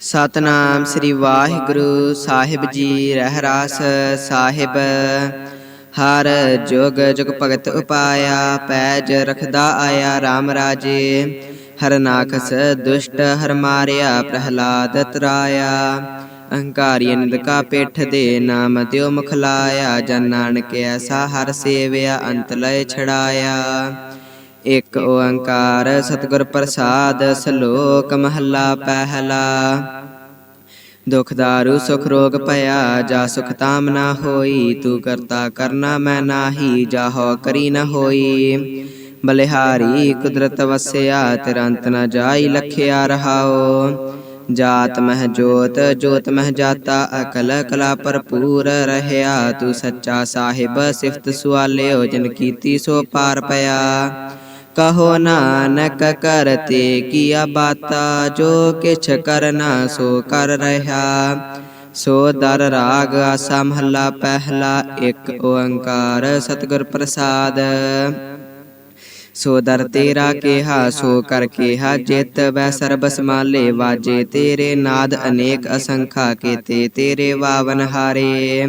ਸਤਨਾਮ ਸ੍ਰੀ ਵਾਹਿਗੁਰੂ ਸਾਹਿਬ ਜੀ, ਰਹਿ ਰਾਸ ਸਾਹਿਬ। ਹਰ ਜੁਗ ਜੁਗ ਭਗਤ ਉਪਾਇਆ, ਪੈਜ ਰਖਦਾ ਆਇਆ RAM ਰਾਜੇ। ਹਰ ਨਾਖਸ ਦੁਸ਼ਟ ਹਰ ਮਾਰਿਆ, ਪ੍ਰਹਲਾਦ ਤਰਾਇਆ। ਅਹੰਕਾਰੀ ਨਿੰਦਕਾ ਪਿੱਠ ਦੇ ਨਾਮ ਤਿਉ ਮੁਖ ਲਾਇਆ ਜਨ ਨਾਨਕ ਐਸਾ ਹਰ ਸੇਵਿਆ, ਅੰਤ ਲਇ ਛੜਾਇਆ ਇਕ ਓੰਕਾਰ ਸਤਿਗੁਰ ਪ੍ਰਸਾਦ ਸ਼ਲੋਕ ਮਹੱਲਾ ਪਹਿਲਾ। ਦੁਖ ਦਾਰੂ, ਸੁਖ ਰੋਗ ਭਇਆ, ਜਾ ਸੁਖ ਤਾਮ ਨਾ ਹੋਈ, ਤੂੰ ਕਰਤਾ ਕਰਨਾ ਮੈਂ ਨਾਹੀ ਜਾਹੋ ਕਰੀ ਨ ਹੋਈ। ਬਲਿਹਾਰੀ, ਕੁਦਰਤ ਵਸਿਆ ਤਿਰੰਤ ਨ ਜਾਈ, ਲਖਿਆ ਰਹਾਓ ਜਾਤ ਮਹਿ ਜੋਤ ਜੋਤ ਮਹਿ ਜਾਤਾ, ਅਕਲ ਕਲਾ ਭਰਪੂਰ ਰਹਿਆ। ਤੂੰ ਸੱਚਾ ਸਾਹਿਬ, ਸਿਫਤ ਸੁਆਲਿਓ, ਜਿਨ ਕੀਤੀ ਸੋ ਪਾਰ ਪਿਆ। ਕਹੋ ਨਾਨਕ ਕਰਤੇ ਕੀਆ ਬਾਤਾ, ਜੋ ਕਿਛ ਕਰਨਾ ਸੋ ਕਰ ਰਹਾ। ਸੋ ਦਰ ਰਾਗ ਆਸਾ ਮਹੱਲਾ ਪਹਿਲਾ, ਇੱਕ ਓੰਕਾਰ ਸਤਿਗੁਰ ਪ੍ਰਸਾਦ। ਸੋ ਦਰ ਤੇਰਾ ਕਿਹਾ, ਸੋ ਕਰ ਕਿਹਾ, ਜਿਤ ਵੈ ਸਰਬ ਸਮਾਲੇ ਵਾਜੇ। ਤੇਰੇ ਨਾਦ ਅਨੇਕ ਅਸੰਖਾ ਕੀਤੇ, ਤੇਰੇ ਵਾਵਨ ਹਾਰੇ।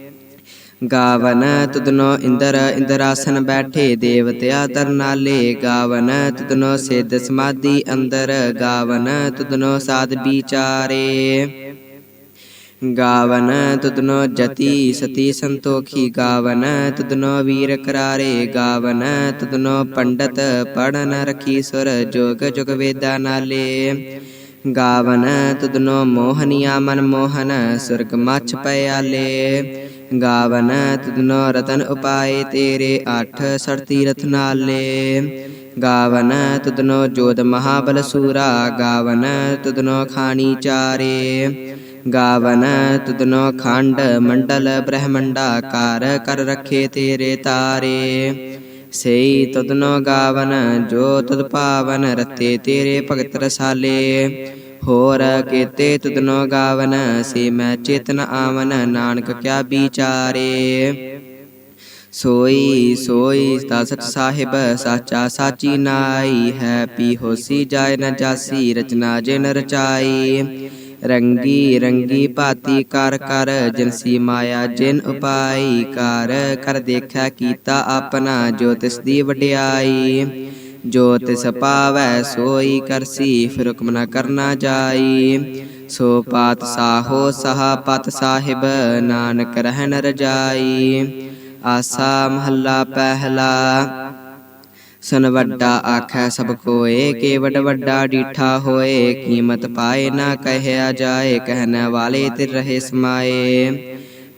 ਗਾਵਨ ਤੁਦਨੋ ਇੰਦਰ, ਇੰਦਰਾਸਨ ਬੈਠੇ ਦੇਵਤਿਆ ਤਰਨਾਲੇ। ਗਾਵਨ ਤੁਦਨੋ ਸਿੱਧ ਸਮਾਧੀ ਅੰਦਰ, ਗਾਵਨ ਤੁਦਨੋ ਸਾਧ ਵਿਚਾਰੇ। ਗਾਵਨ ਤੁਦਨੋ ਜਤੀ ਸਤੀ ਸੰਤੋਖੀ। ਗਾਵਨ ਤੁਦਨੋ ਵੀਰ ਕਰਾਰੇ। ਗਾਵਨ ਤੁਦਨੋ ਪੰਡਤ ਪੜਨ ਰਖੀ ਸੁਰ ਜੋਗ, ਜੁਗ ਵੇਦਾ ਨਾਲੇ। ਗਾਵਨ ਤੁਦਨੋ ਮੋਹਨੀਆ ਮਨ ਮੋਹਨ ਸੁਰਗ ਮਛ ਪਿਆਲੇ। ਗਾਵਨ ਤੁਧਨੋ ਰਤਨ ਉਪਾਏ ਤੇਰੇ ਅੱਠ ਸ਼ਰਤੀ ਰਥ ਗਾਵਨ ਤੁਧਨੋ ਜੋਦ ਮਹਾਬਲ ਸੂਰਾ। ਗਾਵਨ ਤੁਧਨੋ ਖਾਣੀ ਚਾਰੇ। ਗਾਵਨ ਤੁਧਨੋ ਖੰਡ ਮੰਡਲ ਬ੍ਰਹਮੰਡਾ। ਕਾਰ ਕਰ ਰਖੇ ਤੇਰੇ ਤਾਰੇ। ਸਈ ਤੁਧਨੋ ਗਾਵਨ, ਜੋ ਤੁਧ ਪਾਵਨ, ਰਤੇ ਤੇਰੇ ਭਗਤ ਰਸਾਲੇ। ਹੋਰ ਕੀਤੇ ਤੁਧਨੋ ਗਾਵਨ, ਸੇ ਮੈਂ ਚੇਤਨ ਆਵਨ, ਨਾਨਕ ਕਿਆ ਵਿਚਾਰੇ। ਸੋਈ ਸੋਈ ਤਾ ਸਚ ਸਾਹਿਬ, ਸਾਚਾ ਸਾਚੀ ਨਾਈ ਹੈ ਪੀ ਹੋਸੀ ਜਾਇ ਨ ਜਾਸੀ, ਰਚਨਾ ਜਿਨ ਰਚਾਈ। ਰੰਗੀ ਰੰਗੀ ਭਾਤੀ ਕਰ ਕਰ, ਜਨਸੀ ਮਾਇਆ ਜਿਨ ਉਪਾਈ ਕਰ ਕਰ ਦੇਖਿਆ ਕੀਤਾ ਆਪਣਾ, ਜੋ ਤਿਸ ਦੀ ਵਡਿਆਈ। ਜੋ ਤਿਸ ਪਾਵੈ, ਸੋਈ ਕਰਸੀ, ਫਿਰ ਹੁਕਮ ਨ ਕਰਨਾ ਜਾਈ। ਸੋ ਪਾਤ ਸਾਹੋ ਸਹਾ ਪਤ ਸਾਹਿਬ, ਨਾਨਕ ਰਹਿਣ ਰਜਾਈ। ਆਸਾ ਮਹੱਲਾ ਪਹਿਲਾ, ਸੁਨ ਵੱਡਾ ਆਖੈ ਸਭ ਕੋਏ ਕੇ ਵਡ ਵੱਡਾ ਡੀਠਾ ਹੋਏ, ਕੀਮਤ ਪਾਏ ਨਾ ਕਹਿਆ ਜਾਏ, ਕਹਿਣ ਵਾਲੇ ਤੇ ਰਹੇ ਸਮਾਏ।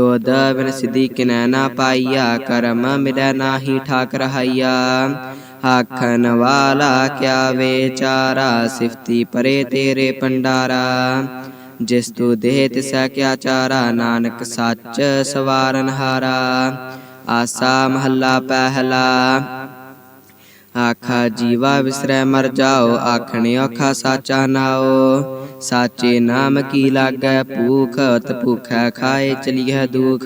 ਤੋਦ ਬਿਨ ਸਿਧੀ ਕਿਨੈ ਨਾ ਪਾਈਆ, ਕਰਮ ਮਿਲੈ ਨਾਹੀ ਠਾਕ ਰਹਾਈਆ ਆਖਣ ਵਾਲਾ ਕਿਆ ਵੇਚਾਰਾ, ਸਿਫਤੀ ਪਰੇ ਤੇਰੇ ਪੰਡਾਰਾ ਜਿਸ ਤੂ ਦੇਹ ਤਿਸੈ ਕਿਆ ਚਾਰਾ, ਨਾਨਕ ਸੱਚ ਸਵਾਰਨ ਹਾਰਾ। ਆਸਾ ਮਹੱਲਾ ਪਹਿਲਾ। ਆਖਾ ਜੀਵਾ ਵਿਸਰੈ ਮਰ ਜਾਓ, ਆਖਣੇ ਔਖਾ ਸਾਚਾ ਨਾਓ। ਸਾਚੇ ਨਾਮ ਕੀ ਲਾਗੈ ਭੂਖ ਤ ਭੂਖੈ ਖਾਏ ਚਲੀਐ ਦੁਖ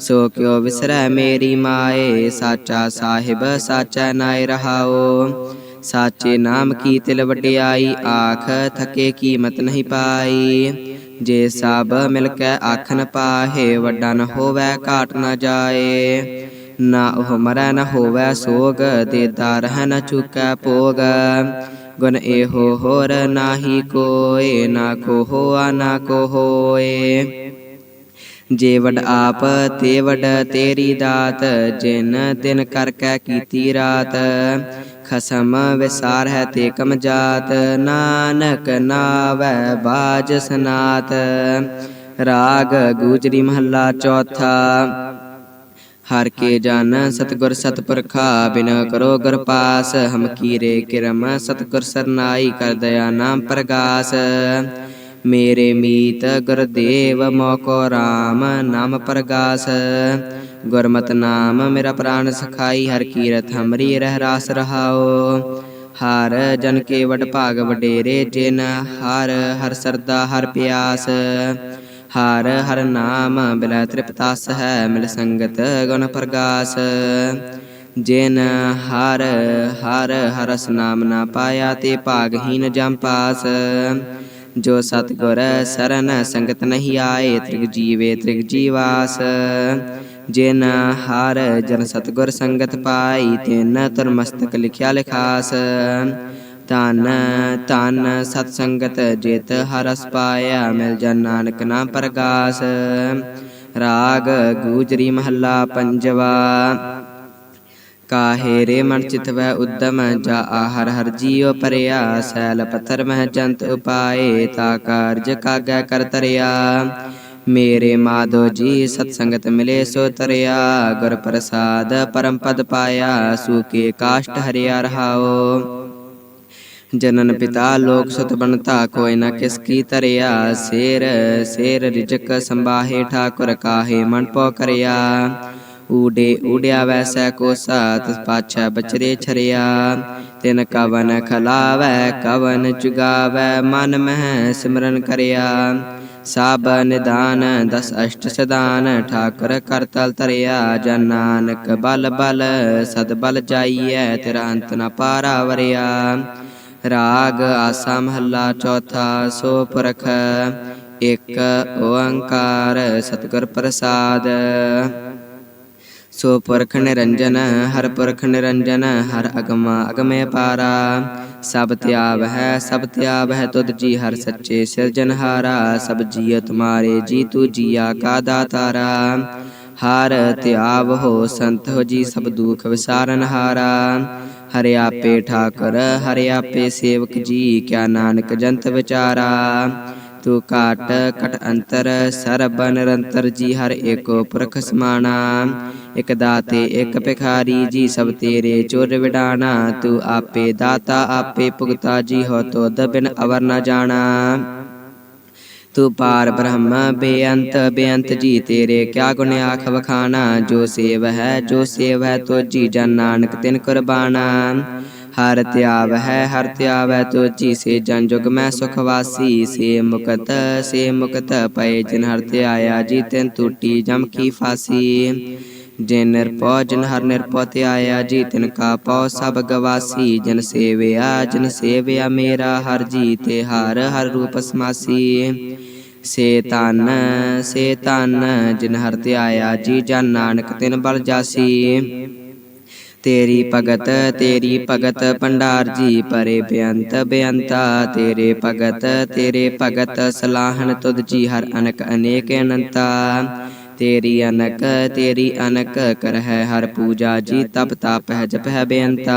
ਸੋ ਕਿਉ ਵਿਸਰੈ ਮੇਰੀ ਮਾਏ ਸਾਚਾ ਸਾਹਿਬ ਸਾਚਾ ਨਾਇ ਰਹਾਓ ਸਾਚੇ ਨਾਮ ਕੀ ਤਿਲ ਵਡਿਆਈ ਆਖ ਥਕੇ ਕੀਮਤ ਨਹੀਂ ਪਾਈ ਜੇ ਸਭ ਮਿਲ ਕੇ ਆਖਨ ਪਾਹੇ ਵੱਡਾ ਨ ਹੋਵੇ ਘਾਟ ਨ ਜਾਏ ਨਾ ਉਹ ਮਰੈ ਨ ਹੋਵੇ ਸੋਗ ਦੇਦਾ ਰਹਿ ਨ ਚੁਕੈ ਭੋਗ ਗੁਣ ਇਹੋ ਹੋਰ ਨਾਹੀ ਕੋਏ, ਨਾ ਕੋ ਹੋਆ ਨਾ ਕੋ ਹੋਏ ਜੇ ਵਡ ਆਪ ਤੇ ਵਡ ਤੇਰੀ ਦਾਤ, ਜਿਨ ਤਿਨ ਕਰ ਕੈ ਕੀਤੀ ਰਾਤ। ਖਸਮ ਵਿਸਾਰ ਹੈ ਤੇ ਕਮ ਜਾਤ, ਨਾਨਕ ਨਾਵੈ ਬਾਜ ਸਨਾਤ। ਰਾਗ ਗੂਜਰੀ ਮਹੱਲਾ ਚੌਥਾ ਹਰ ਕੇ ਜਨ ਸਤਗੁਰ ਸਤਪੁਰਖਾ ਬਿਨ ਕਰੋ ਗੁਰ ਪਾਸ, ਹਮ ਕੀਰੇ ਕਿਰਮ, ਸਤਗੁਰ ਸਰਨਾਈ ਕਰ ਦਇਆ ਨਾਮ ਪ੍ਰਗਾਸ। ਮੇਰੇ ਮੀਤ ਗੁਰਦੇਵ ਮੋਕੋ RAM ਨਾਮ ਪ੍ਰਗਾਸ। ਗੁਰਮਤਿ ਨਾਮ, ਮੇਰਾ ਪ੍ਰਾਨ ਸਖਾਈ, ਹਰ ਕੀਰਤ ਹਮਰੀ ਰਹਿ ਰਾਸ ਰਹਾਓ ਹਰ ਜਨ ਕੇ ਵਡ ਭਾਗ ਵਡੇਰੇ, ਜਿਨ ਹਰ ਹਰ ਸਰਦਾ, ਹਰ ਪਿਆਸ। ਹਰ ਹਰ ਨਾਮ ਬਿਲੈ ਤ੍ਰਿਪਤਾਸ ਹੈ ਮਿਲ ਸੰਗਤ ਗੁਣ ਪ੍ਰਗਾਸ। ਜਿਨ ਹਰ ਹਰ ਹਰਸ ਨਾਮ ਨਾ ਪਾਇਆ ਤੇ ਭਾਗਹੀਨ ਜਮ ਪਾਸ। ਜੋ ਸਤਗੁਰ ਸਰਨ ਸੰਗਤ ਨਹੀਂ ਆਏ ਤ੍ਰਿਗ ਜੀਵੇ ਤ੍ਰਿਗ ਜੀਵਾਸ। ਜਿਨ ਹਰ ਜਨ ਸਤਗੁਰ ਸੰਗਤ ਪਾਈ ਤਿਨ ਤੁਰ ਮਸਤਕ ਲਿਖਿਆ ਲਿਖਾਸ। ਤਨ ਤਨ ਸਤ ਸੰਗਤ ਜਿਤ ਹਰਸ ਪਾਇਆ, ਮਿਲ ਜਨ ਨਾਨਕ ਨਾਮ ਪ੍ਰਗਾਸ। ਰਾਗ ਗੂਜਰੀ ਮਹੱਲਾ ਪੰਜਵਾ, ਕਾਹੇ ਰੇ ਮਨ ਚਿਤ ਉਦਮ, ਜਾ ਆਹਰ ਹਰ ਜੀਉ ਪਰਿਆ। ਸੈਲ ਪੱਥਰ ਮਹਿ ਜੰਤ ਉਪਾਏ, ਤਾ ਕਾਰਜ ਕਾਗੈ ਕਰ ਤਰਿਆ। ਮੇਰੇ ਮਾਧੋ ਜੀ ਸਤ ਸੰਗਤ ਮਿਲੇ ਸੋ ਤਰਿਆ, ਗੁਰ ਪ੍ਰਸਾਦ ਪਰਮ ਪਦ ਪਾਇਆ ਸੂਕੇ ਕਾਸ਼ਟ ਹਰਿਆ ਰਹਾਓ। ਜਨਨ ਪਿਤਾ ਲੋਕ ਸੁਤ ਬਣਤਾ ਕੋਈ ਨਾ ਕਿਸ ਕੀ ਤਰਿਆ ਸੇਰ ਸੇਰ ਰਿਜਕ ਸੰਬਾਹੇ ਠਾਕੁਰ ਕਾਹੇ ਮਨ ਪੋ ਕਰਿਆ। ਊਡੇ ਊੜਿਆ ਵੈਸੈ ਕੋਸਾ ਤਿਸ ਪਾਛੈ ਬਚਰੇ ਛਰਿਆ। ਤਿਨ ਕਵਨ ਖਲਾਵੈ ਕਵਨ ਚੁਗਾਵੈ ਮਨ ਮਹਿ ਸਿਮਰਨ ਕਰਿਆ। ਸਭ ਨਿਦਾਨ ਦਸ ਅਸ਼ਟ ਸਦਾਨ ਠਾਕੁਰ ਕਰਤਲ ਤਰਿਆ ਜਨ ਨਾਨਕ ਬਲ ਬਲ ਸਦ ਬਲ ਜਾਈਐ ਤੇਰਾ ਅੰਤ ਨ ਪਾਰਾ ਵਰਿਆ ਰਾਗ ਆਸਾ ਮਹੱਲਾ ਚੌਥਾ ਸੋ ਪੁਰਖ, ਇੱਕ ਓੰਕਾਰ ਸਤਿਗੁਰ ਪ੍ਰਸਾਦ। ਸੋ ਪੁਰਖ ਨਿਰੰਜਨ, ਹਰ ਪੁਰਖ ਨਿਰੰਜਨ, ਹਰ ਅਗਮਾ ਅਗਮੇ ਪਾਰਾ। ਸਭ ਤਿਆਵ ਹੈ, ਸਭ ਤਿਆਵ ਹੈ ਤੁਧ ਜੀ, ਹਰ ਸੱਚੇ ਸਿਰਜਨਹਾਰਾ ਸਭ ਜੀਅ ਤੁਮਾਰੇ ਜੀ, ਤੂ ਜੀਆ ਕਾ ਦਾਤਾਰਾ। ਹਰ ਤਿਆਵ ਹੋ, ਸੰਤ ਹੋ ਜੀ, ਸਭ ਦੁਖ ਵਿਸਾਰਨ ਹਾਰਾ। ਹਰਿ ਆਪੇ ਠਾਕੁਰ, ਹਰਿ ਆਪੇ ਸੇਵਕ ਜੀ, ਕਿਆ ਨਾਨਕ ਜੰਤ ਵਿਚਾਰਾ। ਤੂੰ ਕਾਟ ਕਟ ਅੰਤਰ, ਸਰਬ ਨਿਰੰਤਰ ਜੀ, ਹਰ ਏਕੋ ਪੁਰਖ ਸਮਾਣਾ। ਇਕ ਦਾਤੇ, ਇਕ ਭਿਖਾਰੀ ਜੀ, ਸਭ ਤੇਰੇ ਚੁਰ ਵਿਡਾਣਾ। ਤੂੰ ਆਪੇ ਦਾਤਾ, ਆਪੇ ਭੁਗਤਾ ਜੀ ਹੋ ਤੋ ਬਿਨ ਅਵਰ ਨਾ ਜਾਣਾ। ਤੂੰ ਪਾਰ ਬ੍ਰਹਮ ਬੇਅੰਤ ਬੇਅੰਤ ਜੀ ਤੇਰੇ, ਕਿਆ ਗੁਣ ਆਖ ਵਖਾਣਾ? ਜੋ ਸੇਵ ਹੈ ਜੋ ਸੇਵ ਹੈ ਤੋ ਜੀ ਜਨ ਨਾਨਕ ਤਿਨ ਕੁਰਬਾਨਾ। ਹਰ ਤਿਆਵ ਹੈ ਹਰ ਤਿਆਵ ਹੈ ਤੋ ਜੀ ਸੇ ਜਨ ਜੁਗ ਮੈਂ ਸੁਖ ਵਾਸੀ। ਸੇ ਮੁਕਤ ਸੇ ਮੁਕਤ ਪਏ ਜਿਨ ਹਰ ਤਿਆਇਆ, ਜੀ ਤਿਨ ਟੂਟੀ ਜਮ ਕੀ ਫਾਸੀ। ਜਿਨ ਨਿਰਪਉ ਜਿਨ ਹਰ ਨਿਰਪਉ ਤੇ ਜੀ, ਤਿਨ ਕਾ ਪਉ ਸਭ ਗਵਾਸੀ, ਜਿਨ ਸੇਵਿਆ ਜਿਨ ਸੇਵਿਆ ਮੇਰਾ ਹਰ ਜੀ ਤੇ ਹਰ ਹਰ ਰੂਪ ਸਮਾਸੀ। ਸੇ ਤਨ ਸੇ ਤਨ ਜਿਨ ਹਰ ਤੇ ਜੀ, ਜਨ ਨਾਨਕ ਤਿਨ ਬਲ ਜਾਸੀ। ਤੇਰੀ ਭਗਤ ਤੇਰੀ ਭਗਤ ਭੰਡਾਰ ਜੀ, ਪਰੇ ਬੇਅੰਤ, ਬੇਅੰਤਾ, ਤੇਰੇ ਭਗਤ ਤੇਰੇ ਭਗਤ ਸਲਾਹਨ ਤੁਧ ਜੀ, ਹਰ ਅਨਕ ਅਨੇਕ ਅਨੰਤਾ। ਤੇਰੀ ਅਨਕ ਤੇਰੀ ਅਨਕ ਕਰ ਹੈ ਹਰ ਪੂਜਾ ਜੀ ਤਪ ਤਪ ਹੈ, ਜਪ ਹੈ ਬੇਅੰਤਾ।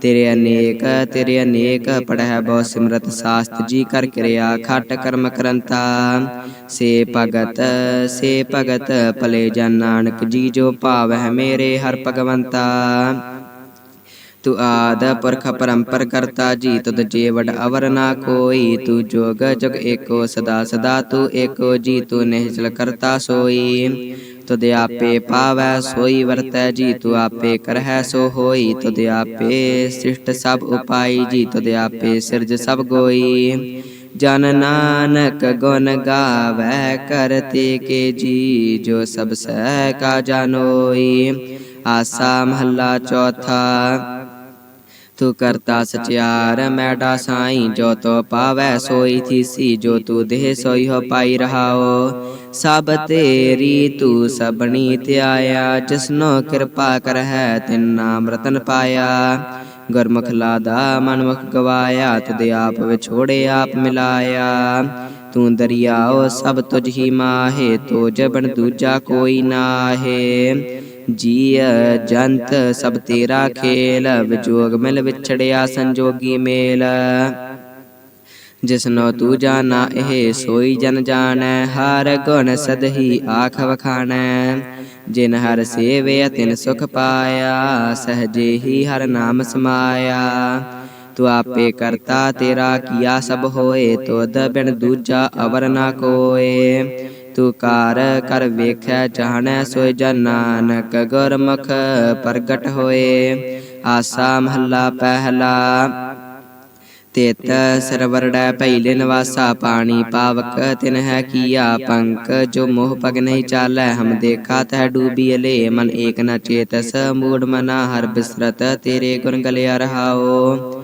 ਤੇਰੇ ਅਨੇਕ ਤੇਰੇ ਅਨੇਕ ਪੜਹਿ, ਬਹੁ ਸਿਮਰਤ ਸਾਸਤ ਜੀ ਕਰ ਕਿਰਿਆ, ਖਟ ਕਰਮ ਕਰੰਤਾ। ਸੇ ਭਗਤ ਸੇ ਭਗਤ, ਭਲੇ ਜਨ ਨਾਨਕ ਜੀ ਜੋ ਭਾਵ ਹੈ ਮੇਰੇ ਹਰ ਭਗਵੰਤਾ। ਤੂੰ ਆਦ ਪੁਰਖ ਪਰੰਪਰ ਕਰਤਾ ਜੀ, ਤੁਧ ਜੇ ਅਵਰ ਨਾ ਕੋਈ, ਤੂੰ ਜੋਗ ਜਗ ਏਕੋ ਸਦਾ ਸਦਾ, ਤੂੰ ਏਕੋ ਜੀ, ਤੂੰ ਨਿਹਚਲ ਕਰਤਾ ਸੋਈ। ਤੁਧ ਆਪੇ ਪਾਵੈ, ਸੋਈ ਵਰਤੈ ਜੀ, ਤੂੰ ਆਪੇ ਕਰਹਿ ਸੋ ਹੋਈ। ਤੁਧ ਆਪੇ ਸਿਸ਼ਟ ਸਭ ਉਪਾਈ ਜੀ, ਤੁਧ ਆਪੇ ਸਿਰਜ ਸਭ ਗੋਈ। ਜਨ ਨਾਨਕ ਗੁਣ ਗਾਵੈ ਕਰਤੇ ਕੇ ਜੀ, ਜੋ ਸਭ ਸਹਿ ਕਾ ਜਾਨੋਈ। ਆਸਾ ਮਹੱਲਾ ਚੌਥਾ ਤੂੰ ਕਰਤਾ ਸਚਿਆਰ ਮੈਡਾ ਸਾਈ ਜੋ ਤੋ ਪਾਵੈ, ਸੋਈ ਥੀਸੀ ਜੋ ਤੂ ਦੇਹ ਸੋਈ ਹੋ ਪਾਈ ਰਹਾਓ। ਸਭ ਤੇਰੀ ਤੂੰ ਸਬਣੀ ਧਿਆਇਆ, ਜਿਸਨੋ ਕਿਰਪਾ ਕਰਹਿ ਤਿਨ ਨਾਮ ਰਤਨ ਪਾਇਆ। ਗੁਰਮੁਖ ਲਾਦਾ ਮਨਮੁਖ ਗਵਾਇਆ, ਤਦ ਆਪ ਵਿਛੋੜੇ ਆਪ ਮਿਲਾਇਆ। ਤੂੰ ਦਰਿਆਓ ਸਭ ਤੁਝ ਹੀ ਮਾਹੇ ਤੋਜ ਜਬਨ ਦੂਜਾ ਕੋਈ ਨਾਹੇ। ਜੀਅ ਜੰਤ, ਸਭ ਤੇਰਾ ਖੇਲ, ਵਿਜੋਗ ਮਿਲ ਵਿਛੜਿਆ ਸੰਜੋਗੀ ਮੇਲ। ਜਿਸਨੋ ਤੂੰ ਜਾਣਾ, ਇਹ ਸੋਈ ਜਨ ਜਾਣੈ, ਹਰ ਗੁਣ ਸਦਹੀ ਆਖ ਵਖਾਣੈ। ਜਿਨ ਹਰ ਸੇਵਿਆ ਤਿਨ ਸੁਖ ਪਾਇਆ, ਸਹਜੇ ਹੀ ਹਰ ਨਾਮ ਸਮਾਇਆ। ਤੂੰ ਆਪੇ ਕਰਤਾ ਤੇਰਾ ਕੀਆ ਸਭ ਹੋਏ, ਤੁਧ ਬਿਨ ਦੂਜਾ ਅਵਰ ਨਾ ਕੋਏ। ਤੂੰ ਕਾਰ ਕਰ ਵੇਖੈ, ਜਾਣੈ ਸੋਇ ਜਨ ਨਾਨਕ, ਗੁਰਮੁਖ ਪ੍ਰਗਟ ਹੋਏ। ਆਸਾ ਮਹੱਲਾ ਪਹਿਲਾ, ਤੇਤ ਸਰਵਰੜੈ ਭੈਲੇ ਨਿਵਾਸਾ ਪਾਣੀ ਪਾਵਕ ਤਿਨ ਹੈ ਕੀਆ ਪੰਕ। ਜੋ ਮੋਹ ਪਗ ਨਹੀਂ ਚਾਲੈ, ਹਮ ਦੇਖਾ ਤੈ ਡੂਬੀ ਅਲੇ। ਮਨ ਏਕ ਨ ਚੇਤਸ, ਮੂੜ ਮਨਾ ਹਰ ਬਿਸਰਤ, ਤੇਰੇ ਗੁਣ ਗਲਿਆ ਰਹਾਓ।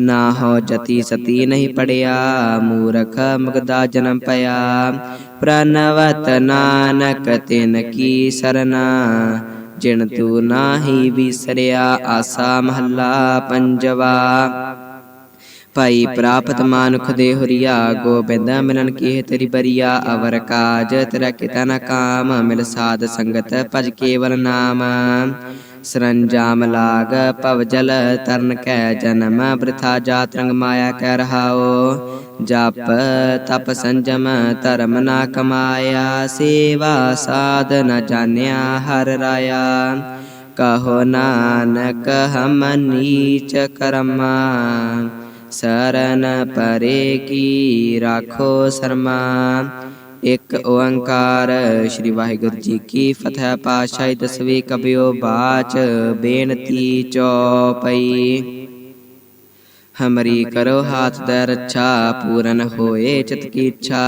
ਨਾ ਹੋ ਜਤੀ ਸਤੀ ਨਹੀਂ ਪੜਿਆ, ਮੂਰਖ ਮੁਗਦਾ ਜਨਮ ਪਿਆ। ਪ੍ਰਨਵਤ ਨਾਨਕ ਤਿਨ ਕੀ ਸਰਨਾ, ਜਿਨ ਤੂੰ ਨਾਹੀ ਵਿਸਰਿਆ ਆਸਾ ਮਹੱਲਾ ਪੰਜਵਾ। ਭਾਈ ਪ੍ਰਾਪਤ ਮਾਨੁਖ ਦੇ ਹੁਰੀਆ, ਗੋਬਿੰਦ ਮਿਲਨ ਕੀ ਤੇਰੀ ਬਰੀਆ, ਅਵਰ ਕਾਜ ਤੇਰਾ ਕਿਤਾ ਨ ਕਾਮ, ਮਿਲ ਸਾਧ ਸੰਗਤ ਭਜ ਕੇਵਲ ਨਾਮ। ਸਰੰਜਾਮ ਲਾਗ ਭਵ ਜਲ ਤਰਨ ਕੈ ਜਨਮ ਬ੍ਰਿਥਾ ਜਾਤ ਰੰਗ ਮਾਇਆ ਕਹਿ ਰਹਾਓ ਜਪ ਤਪ ਸੰਜਮ ਧਰਮ ਨਾ ਕਮਾਇਆ, ਸੇਵਾ ਸਾਧ ਨ ਜਾਣਿਆ ਹਰ ਰਾਇਆ। ਕਹੋ ਨਾਨਕ ਹਮ ਨੀਚ ਕਰਮਾ, ਸਰਨ ਪਰੇ ਕੀ ਰਾਖੋ ਸਰਮਾ। ਇੱਕ ਓੰਕਾਰ। ਸ੍ਰੀ ਵਾਹਿਗੁਰੂ ਜੀ ਕੀ ਫਤਿਹ। ਪਾਤਸ਼ਾਹੀ ਦਸਵੀਂ ਕਬਿਓ ਬਾਚ। ਬੇਨਤੀ ਚੌਪਈ। ਹਮਰੀ ਕਰੋ ਹਾਥ ਦੇ ਰੱਛਾ। ਪੂਰਨ ਹੋਏ ਚਿਤ ਕੀ ਇੱਛਾ।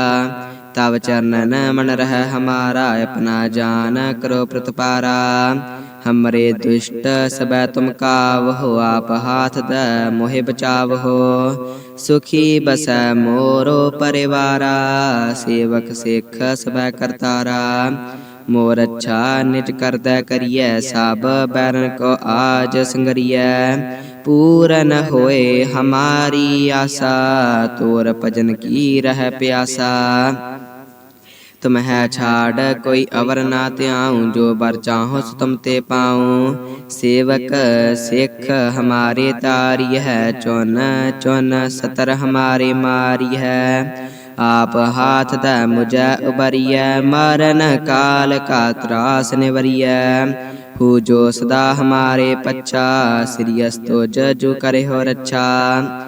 ਤਵ ਚਰਨਨ ਮਨ ਰਹਿ ਹਮਾਰਾ। ਆਪਣਾ ਜਾਨ ਕਰੋ ਪ੍ਰਤਪਾਰਾ। ਹਮਰੇ ਦੁਸ਼ਟ ਸਬੈ ਤੁਮ ਕਾਵ ਹੋ ਆਪ ਹਾਥ ਦੇ ਮੋਹਿ ਬਚਾਵ ਹੋ ਸੁਖੀ ਬਸੈ ਮੋਰੋ ਪਰਿਵਾਰਾ ਸੇਵਕ ਸਿੱਖ ਸਬੈ ਕਰਤਾਰਾ ਮੋਰ ਅੱਛਾ ਨਿਜ ਕਰਦਾ ਕਰੀਐ ਸਭ ਬੈਰਨ ਕੋ ਆਜ ਸੰਗਰੀਐ ਪੂਰਨ ਹੋਏ ਹਮਾਰੀ ਆਸਾ ਤੋਰ ਭਜਨ ਕੀ ਰਹਿ ਪਿਆਸਾ ਤੁਮ ਹੈ ਛਾੜ ਕੋਈ ਅਵਰ ਨਾ ਧਿਆਉ ਜੋ ਬਰ ਚਾਹੋ ਸੋ ਤੁਮ ਤੇ ਪਾਉ ਸੇਵਕ ਸਿੱਖ ਹਮਾਰੇ ਤਾਰੀ ਹੈ ਚੁਨ ਚੁਨ ਸਤਰ ਹਮਾਰੇ ਮਾਰੀ ਹੈ ਆਪ ਹਾਥ ਦਾ ਮੁਝੈ ਉਬਰੀਐ ਮਰਨ ਕਾਲ ਕਾ ਤਰਾਸ ਨਿਵਰੀਐ ਹੂ ਜੋ ਸਦਾ ਹਮਾਰੇ ਪੱਛਾ ਸ੍ਰੀ ਅਸਤੋ ਜਜੂ ਕਰੇ ਹੋ ਰੱਛਾ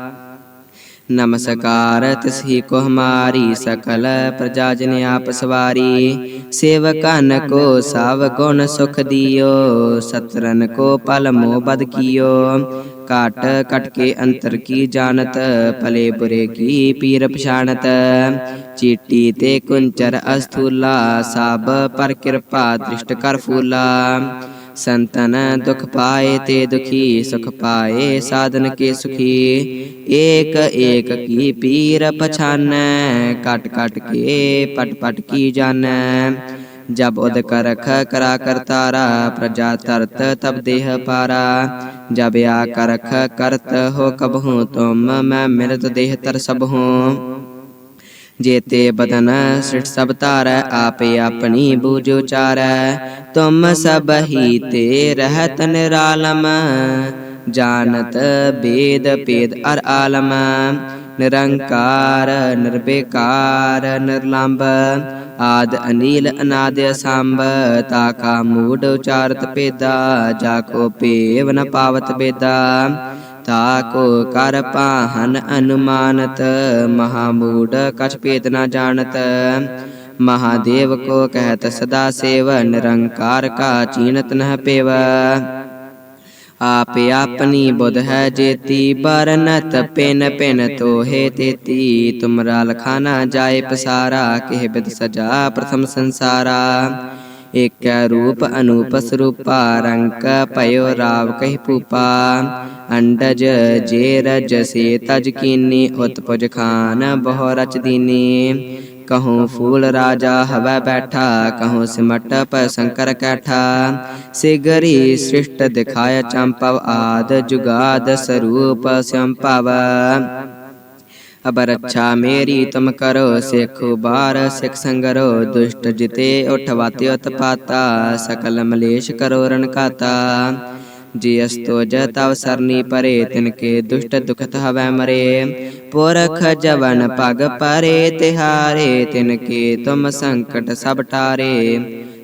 ਨਮਸਕਾਰ ਤਿਸਹੀ ਕੋ ਹਮਾਰੀ ਸਕਲ ਪ੍ਰਜਾ ਜਨ ਆਪ ਸਵਾਰੀ। ਸੇਵਕਨ ਕੋ ਸਭ ਗੁਣ ਸੁਖ ਦਿਓ, ਸਤਰਨ ਕੋ ਪਲ ਮੋ ਬਦ ਕੀਓ। ਕਾਟ ਕਟ ਕੇ ਅੰਤਰ ਕੀ ਜਾਣਤ, ਭਲੇ ਬੁਰੇ ਕੀ ਪੀਰ ਪਛਾਣਤ। ਚੀਟੀ ਤੇ ਕੁੰਚਰ ਅਸਥੂਲਾ ਸਭ ਪਰ ਕਿਰਪਾ ਦ੍ਰਿਸ਼ਟ ਕਰ ਫੂਲਾ। ਸੰਤਨ ਦੁਖ ਪਾਏ ਤੇ ਦੁਖੀ ਸੁਖ ਪਾਏ, ਸਾਧਨ ਕੇ ਸੁਖੀ। ਏਕ ਏਕ ਕੀ ਪੀਰ ਪਛਾਨੈ, ਕਟ ਕਟ ਕੇ ਪਟ ਪਟ ਕੀ ਜਾਣੈ ਜਬ ਉਦ ਕਰਖ ਕਰਾ ਕਰਤਾਰਾ ਪ੍ਰਜਾ ਤਰਤ ਤਬ ਦੇਹ ਪਾਰਾ। ਜਬ ਆ ਕਰਖ ਕਰਤ ਹੋ ਕਬਹੂ ਤੁਮ, ਮੈਂ ਮਿਰਤ ਦੇਹ ਤਰ ਸਭ ਹੂੰ ਜੇਤੇ ਬਦਨ ਸ੍ਰਿਟ ਸਭ ਧਾਰੈ, ਆਪੇ ਆਪਣੀ ਬੂਝ ਉਚਾਰੈ। ਤੁਮ ਸਭ ਹੀ ਤੇ ਰਹਿਤ ਨਿਰਾਲਮ, ਜਾਣਤ ਬੇਦ ਭੇਦ ਅਰ ਆਲਮ। ਨਿਰੰਕਾਰ, ਨਿਰਬੇਕਾਰ ਨਿਰਲੰਭ ਆਦ ਅਨੀਲ ਅਨਾਦ ਅਸੰਭ, ਤਾ ਕਾ ਮੂਡ ਉਚਾਰਤ ਪੇਦਾ ਜਾ ਕੋ ਪੇਵ ਨ ਪਾਵਤ ਬੇਦਾ ਤਾਕੋ ਕਰ ਪਾਹਨ ਅਨੁਮਾਨਤ ਮਹਾਮੂੜ ਕਛ ਭੇਦ ਨਾ ਜਾਣਤ ਮਹਾਦੇਵ ਕੋ ਕਹਿਤ ਸਦਾ ਸੇਵ ਨਿਰੰਕਾਰ ਕਾ ਚੀਨਤ ਨਹ ਪੇਵ ਆਪ ਆਪਣੀ ਬੁਧ ਹੈ ਜੇਤੀ ਬਰਨਤ ਪਿਨ ਪਿਨ ਤੋਹੇ ਤੇਤੀ ਤੁਮਰਾ ਲਖਾਨਾ ਜਾਏ ਪਸਾਰਾ ਕਿਹ ਬਿਦ ਸਜਾ ਪ੍ਰਥਮ ਸੰਸਾਰਾ ਏਕ ਰੂਪ ਅਨੂਪ ਸਰੂਪਾ ਰੰਕ ਭਇਓ ਰਾਵ ਕਹਿ ਪੂਪਾ ਅੰਡਜ ਜੇ ਰਜ ਸੇ ਤਜ ਕੀਨੀ ਉਤਪਜ ਖਾਨ ਬਹੁ ਰਚ ਦੀਨੀ ਕਹੂੰ ਫੂਲ ਰਾਜਾ ਹਵੈ ਬੈਠਾ ਕਹੂੰ ਸਿਮਟ ਪ ਸ਼ੰਕਰ ਕੈਠਾ ਸਿਗਰੀ ਸ੍ਰਿਸ਼ਟ ਦਿਖਾਇ ਚੰਪਵ ਆਦ ਜੁਗਾਦ ਸਰੂਪ ਸੰਪਵ ਅਬ ਰੱਛਾ ਮੇਰੀ ਤੁਮ ਕਰੋ, ਸਿੱਖੋ ਬਾਰ ਸਿੱਖ ਸੰਗਰੋ, ਦੁਸ਼ਟ ਜਿਤੇ ਉਠਵਾਤੇ ਉਤਪਾਤਾ ਸਕਲ ਮਲੇਸ਼ ਕਰੋ ਰਣਕਾਤਾ ਜੀ ਅਸਤੋ ਜਤਵ ਸਰਨੀ ਪਰੇ, ਤਿਨ ਕੇ ਦੁਸ਼ਟ ਦੁਖਤ ਹਵੈ ਮਰੇ। ਪੁਰਖ ਜਵਨ ਪਗ ਪਰੇ, ਤਿਹਾਰੇ, ਤਿਨ ਕੇ ਤੁਮ ਸੰਕਟ ਸਭ ਟਾਰੇ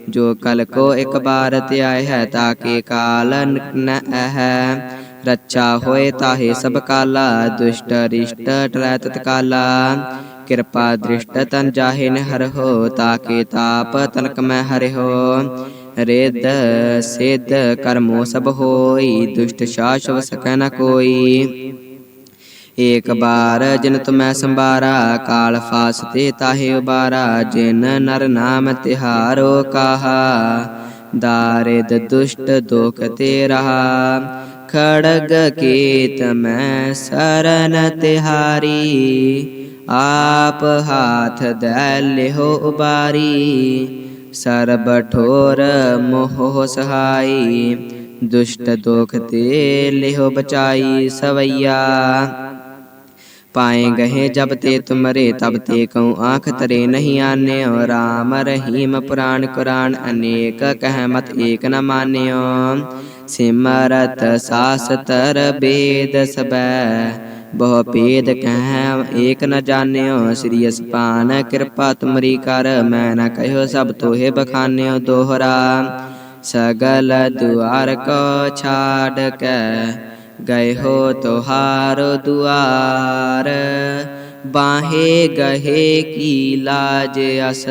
ਜੋ ਕਲ ਕੋ ਇਕ ਬਾਰ ਧਿਆਇ ਹੈ ਤਾਕੇ ਕਾਲ ਨ ਹੈ ਰੱਛਾ ਹੋਏ ਤਾਹੇ ਸਭ ਕਾਲਾ, ਦੁਸ਼ਟ ਰਿਸ਼ਟ ਟਰੈ ਤਤਕਾਲਾ ਕਿਰਪਾ ਦ੍ਰਿਸ਼ਟ ਤਨ ਜਾਹੇ ਨ ਹਰ ਤਾਕੇ ਤਾਪ ਤਨਕ ਮੈਂ ਹਰਿ ਹੋ। ਰਿਦ ਸਿਧ ਕਰਮੋ ਸਭ ਹੋਈ, ਦੁਸ਼ਟ ਸ਼ਾਸ਼ਵ ਸਕੈ ਨ ਕੋਈ। ਏਕ ਬਾਰ ਜਿਨ ਤੁਮੈ ਸੰਭਾਰਾ, ਕਾਲ ਫਾਸ ਤੇ ਤਾਹੇ ਉਬਾਰਾ। ਜਿਨ ਨਰ ਨਾਮ ਤਿਹਾਰੋ ਕਾਹਾ, ਦਾਰਿਦ ਦੁਸ਼ਟ ਦੁਖ ਤੇ ਰਹਾ। ਖੜਗ ਕੀਤ ਮੈਂ ਸਰਨ ਤਿਹਾਰੀ, ਆਪ ਹਾਥ ਦੈ ਲਿਹੋ ਉਬਾਰੀ, ਸਰਬ ਠੋਰ ਮੋਹ ਸਹਾਈ, ਦੁਸ਼ਟ ਦੁਖ ਤੇ ਲਿਹੋ ਬਚਾਈ ਸਵਈਆ। ਪਾਏ ਗਏ ਜਬ ਤੇ ਤੁਮਰੇ, ਤਬ ਤੇ ਕਉ ਆਂਖ ਤਰੇ ਨਹੀਂ ਆਨਿਓ RAM ਰਹੀਮ ਪੁਰਾਣ ਕੁਰਾਨ ਅਨੇਕ ਕਹਿ ਮਤ ਏਕ ਨ ਮਾਨਿਓ। ਸਿਮਰਤ ਸਾਸਤਰ ਬੇਦ ਸਬੈ, ਬਹੁ ਭੇਦ ਕਹਿ ਏਕ ਨ ਜਾਣਿਓ, ਸ੍ਰੀ ਅਸਪਾਨ ਕਿਰਪਾ ਤੁਮਰੀ ਕਰ, ਮੈਂ ਨ ਕਹਿਓ ਸਭ ਤੋਹੇ ਬਖਾਨਿਓ ਦੋਹਰਾ। ਸਗਲ ਦੁਆਰ ਕੋ ਛਾੜ ਕੇ ਗਏ ਹੋ ਤੁਹਾਰੋ ਦੁਆਰ। ਬਾਹੇ ਗਹੇ ਕੀ ਲਾਜ ਅਸ,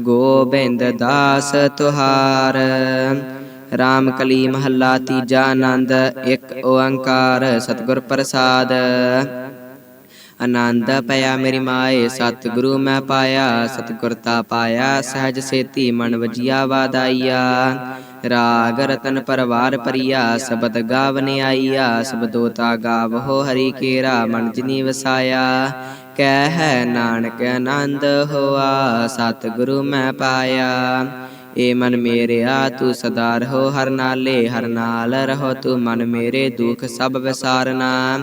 ਗੋਬਿੰਦ ਦਾਸ ਤੁਹਾਰ। ਰਾਮ ਕਲੀ ਮਹੱਲਾ ਤੀਜਾ ਆਨੰਦ, ਇੱਕ ਓੰਕਾਰ ਸਤਿਗੁਰ ਪ੍ਰਸਾਦ। ਆਨੰਦ ਪਿਆ ਮੇਰੀ ਮਾਏ, ਸਤਿਗੁਰੂ ਮੈਂ ਪਾਇਆ ਸਤਿਗੁਰਤਾ ਪਾਇਆ, ਸਹਿਜ ਸੇਤੀ ਮਨ ਵਜੀਆ ਵਾਦਾਈਆ ਰਾਗ ਰਤਨ ਪਰਵਾਰ ਪਰਿਆ, ਸਬਦ ਗਾਵਨ ਆਈਆ ਸਬਦੋਤਾ ਗਾਵੋ ਹਰੀ ਕੇਰਾ, ਮਨ ਜਿਨੀ ਵਸਾਇਆ ਕਹਿ ਨਾਨਕ ਆਨੰਦ ਹੋਆ, ਸਤਿਗੁਰੂ ਮੈਂ ਪਾਇਆ। ਏ ਮਨ ਮੇਰਿਆ ਤੂੰ ਸਦਾ ਰਹੋ ਹਰ ਨਾਲੇ, ਹਰ ਨਾਲ ਰਹੋ, ਤੂੰ ਮਨ ਮੇਰੇ ਦੁਖ ਸਭ ਵਿਸਾਰਨਾ।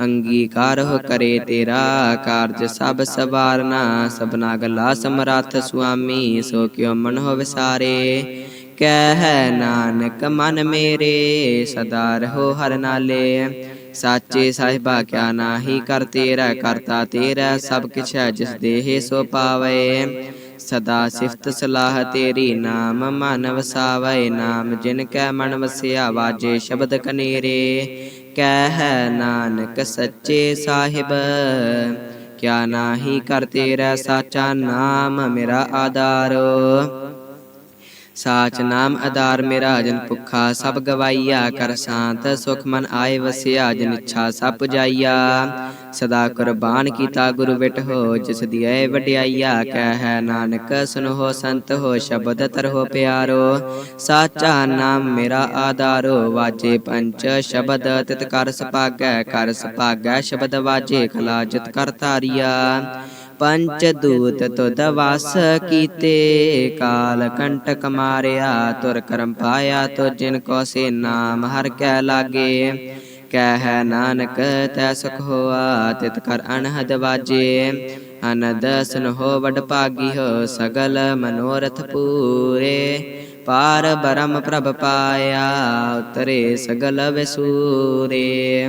ਅੰਗੀਕਾਰ ਹੋ ਕਰੇ ਤੇਰਾ, ਕਾਰਜ ਸਭ ਸਵਾਰਨਾ। ਸਭਨਾ ਗਲਾ ਸਮਰੱਥ ਸੁਆਮੀ, ਸੋ ਕਿਉ ਮਨ ਹੋ ਵਿਸਾਰੇ। ਕਹਿ ਨਾਨਕ ਮਨ ਮੇਰੇ, ਸਦਾ ਰਹੋ ਹਰ ਨਾਲੇ। ਸਾਚੇ ਸਾਹਿਬਾ, ਕਿਆ ਨਾਹੀ ਕਰ ਤੇਰਾ, ਕਰਤਾ ਤੇਰਾ ਸਭ ਕਿਛ ਹੈ, ਜਿਸ ਦੇਹ ਸੋ ਪਾਵੇ। ਸਦਾ ਸਿਫਤ ਸਲਾਹ ਤੇਰੀ, ਨਾਮ ਮਨ ਵਸਾਵੇ ਨਾਮ ਜਿਨ ਕੈ ਮਨ ਵਸਿਆ, ਵਾਜੇ ਸ਼ਬਦ ਕਨੇਰੇ। ਕਹਿ ਨਾਨਕ ਸੱਚੇ ਸਾਹਿਬ, ਕਿਆ ਨਾਹੀ ਕਰ ਤੇਰਾ ਸਾਚਾ ਨਾਮ ਮੇਰਾ ਆਧਾਰੋ। ਸਾਚ ਨਾਮ ਆਧਾਰ ਮੇਰਾ ਜਨ ਭੁਖਾ ਸਭ ਗਵਾਈਆ ਕਰ ਸ਼ਾਂਤ ਸੁਖ ਮਨ ਆਏ ਵਸਿਆ ਜਨ ਇੱਛਾ ਸਭ ਪੁਜਾਈਆ ਸਦਾ ਕੁਰਬਾਨ ਕੀਤਾ ਗੁਰੂ ਵਿਟ ਹੋ ਜਿਸ ਦੀ ਐ ਵਡਿਆਈਆ ਕਹਿ ਨਾਨਕ ਸੁਨੋ ਸੰਤ ਹੋ ਸ਼ਬਦ ਤਰਹੁ ਪਿਆਰੋ। ਸਾਚਾ ਨਾਮ ਮੇਰਾ ਆਧਾਰੋ ਵਾਜੇ ਪੰਚ ਸ਼ਬਦ ਤਿਤ ਕਰ ਸਪਾਗੈ ਕਰ ਸਪਾਗੈ ਸ਼ਬਦ ਵਾਜੇ ਜਿਤ ਕਰ ਧਾਰਿਆ ਪੰਚ ਦੂਤ ਤੁਧ ਵਾਸ ਕੀਤੇ। ਕਾਲ ਕੰਟਕ ਮਾਰਿਆ, ਤੁਰ ਕਰਮ ਪਾਇਆ ਤੋ ਜਿਨ ਕੋ ਸੇ ਨਾਮ ਹਰ ਕੈ ਲਾਗੇ। ਕਹਿ ਨਾਨਕ, ਤੈ ਸੁਖ ਹੋਆ, ਤਿਤ ਕਰ ਅਨਹਦ ਵਾਜੇ। ਅਨਦ ਸੁਨਹੁ ਵਡ ਭਾਗੀ ਹੋ, ਸਗਲ ਮਨੋਰਥ ਪੂਰੇ। ਪਾਰ ਬਰਮ ਪ੍ਰਭ ਪਾਇਆ, ਉਤਰੇ ਸਗਲ ਵਿਸੂਰੇ।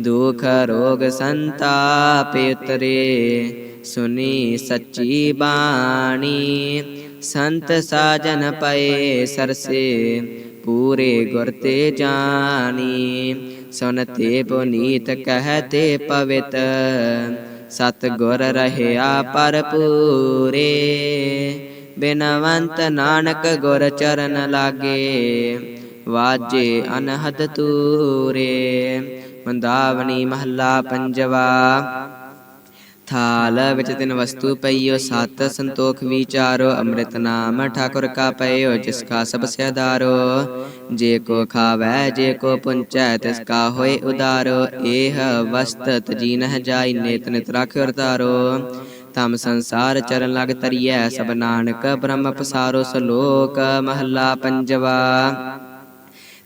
ਦੁਖ ਰੋਗ ਸੰਤਾਪ ਉਤਰੇ। ਸੁਨੀ ਸੱਚੀ ਬਾਣੀ। ਸੰਤ ਸਾਜਨ ਪਏ ਸਰਸੇ, ਪੂਰੇ ਗੁਰ ਤੇ ਜਾਣੀ। ਸੁਨਤੇ ਪੁਨੀਤ ਕਹਤੇ ਪਵਿੱਤ ਸਤ ਗੁਰ ਰਹਿਆ ਪਰ ਪੂਰੇ ਬਿਨਵੰਤ ਨਾਨਕ ਗੁਰ ਚਰਨ ਲਾਗੇ, ਵਾਜੇ ਅਨਹਦ ਤੂਰੇ। ਮੰਦਾਵਣੀ ਮਹੱਲਾ, ਪੰਜਵਾ ਥਾਲ ਵਿੱਚ ਤਿਨ ਵਸਤੂ ਪਈਓ, ਸਤ ਸੰਤੋਖ ਵਿਚਾਰੋ, ਅੰਮ੍ਰਿਤ ਨਾਮ ਠਾਕੁਰ ਕਾ ਪਈਓ ਜਿਸ ਕਾ ਸਭ ਸਿਆਦਾਰੋ। ਜੇ ਕੋ ਖਾਵੈ, ਜੇ ਕੋ ਪੁੰਚੈ, ਤਿਸ ਕਾ ਹੋਏ ਉਦਾਰੋ। ਇਹ ਵਸਤ ਤਜੀ ਨਹ ਜਾਈ ਨੇਤ ਨਿਤ ਰਾਖਿਓ ਤਾਰੋ ਤਮ ਸੰਸਾਰ ਚਰਨ ਲਗ ਤਰੀਐ ਸਭ ਨਾਨਕ ਬ੍ਰਹਮ ਪਸਾਰੋ, ਸਲੋਕ ਮਹੱਲਾ ਪੰਜਵਾ।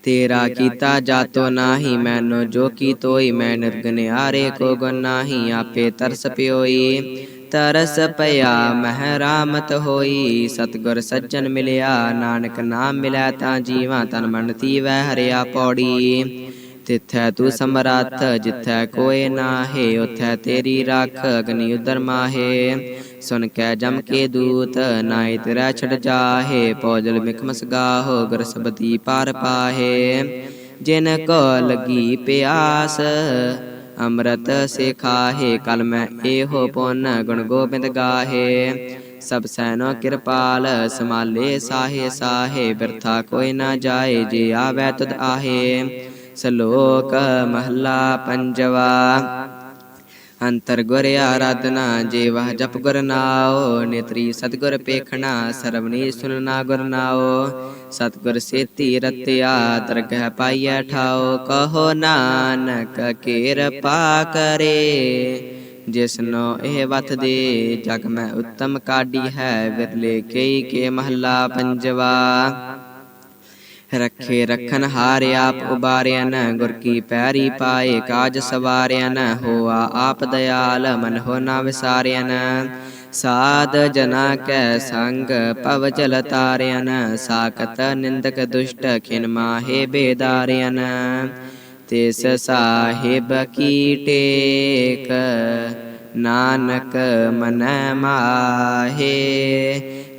ਤੇਰਾ ਕੀਤਾ ਜਾਤੋ ਨਾਹੀ ਮੈਨੋ ਜੋ ਕੀ ਤੋਈ ਮੈਂ ਨਿਰਗਨਿਆਰੇ ਕੋ ਗੁਣ ਨਾਹੀ ਆਪੇ ਤਰਸ ਪਿਓਈ। ਤਰਸ ਪਿਆ ਮਹਿ ਰਾਮਤ ਹੋਈ। ਸਤਗੁਰ ਸੱਜਣ ਮਿਲਿਆ ਨਾਨਕ ਨਾਮ ਮਿਲੈ ਤਾਂ ਜੀਵਾਂ ਤਨ ਮਨ ਤੀਵੈ ਹਰਿਆ ਪੌੜੀ। ਤਿਥੈ ਤੂੰ ਸਮਰੱਥ ਜਿਥੈ ਕੋਏ ਨਾਹੇ ਉਥੈ ਤੇਰੀ ਰੱਖ ਅਗਨੀ ਉਦਰ ਮਾਹੇ। ਸੁਨ ਕੈ ਜਮ ਕੇ ਦੂਤ ਨਾਇ ਤੇਰਾ ਛੜ ਜਾਹੇ ਪੌਜਲ ਮਿਖ ਮਸਗਾਹੋ ਗੁਰ ਸਬਦੀ ਪਾਰ ਪਾਹੇ। ਜਿਨ ਕੋ ਲਗੀ ਪਿਆਸ, ਅੰਮ੍ਰਿਤ ਸੇ ਖਾਹੇ ਕਲ ਮੈਂ ਇਹੋ ਪੁੰਨ ਗੁਣ ਗੋਬਿੰਦ ਗਾਹੇ। ਸਭ ਸੈਨੋ ਕਿਰਪਾਲ ਸਮਾਲੇ ਸਾਹੇ ਸਾਹੇ, ਬਿਰਥਾ ਕੋਈ ਨਾ ਜਾਏ, ਜੇ ਆਵੈ ਤੁਧ ਆਹੇ। ਸਲੋਕ ਮਹੱਲਾ ਪੰਜਵਾ। ਅੰਤਰ ਗੁਰ ਆਰਾਧਨਾ ਜੇ ਜਪ ਗੁਰ ਨਾਉ, ਨੇਤਰੀ ਸਤਗੁਰ ਪੇਖਣਾ ਸਰਵਨੀ ਸੁਨਨਾ ਗੁਰ ਨਾਉ। ਸਤਗੁਰ ਸੇਤੀ ਰਤਿਆ ਦਰਗਹ ਪਾਈਐ ਠਾਉ, ਕਹੋ ਨਾਨਕ ਕਿਰਪਾ ਕਰੇ। ਜਿਸਨੋ ਇਹ ਵਤ ਦੇ, ਜਗ ਮੈਂ ਉੱਤਮ ਕਾਢੀ ਹੈ, ਵਿਰਲੇ ਕਈ ਕੇ ਮਹੱਲਾ ਪੰਜਵਾ। ਰੱਖੇ ਰਖਨ ਹਾਰ ਆਪ ਉਬਾਰਿਆ ਨ, ਗੁਰ ਕੀ ਪੈਰੀ ਪਾਏ ਕਾਜ ਸਵਾਰਿਆ ਨ, ਹੋਆ ਆਪ ਦਿਆਲ ਮਨ ਹੋ ਨਾ ਵਿਸਾਰਿਆ ਨ। ਸਾਧ ਜਨਾ ਕੈ ਸੰਗ ਪਵ ਜਲ ਤਾਰਿਆ ਨ ਸਾਕਤ ਨਿੰਦਕ ਦੁਸ਼ਟ ਖਿਨ ਮਾਹੇ ਬੇਦਾਰਿਆ ਨ। ਤਿਸ ਸਾਹਿਬ ਕੀ ਟੇਕ, ਨਾਨਕ ਮਨ ਮਾਹੇ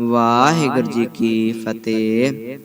ਵਾਹਿਗੁਰੂ ਜੀ ਕੀ ਫਤਿਹ।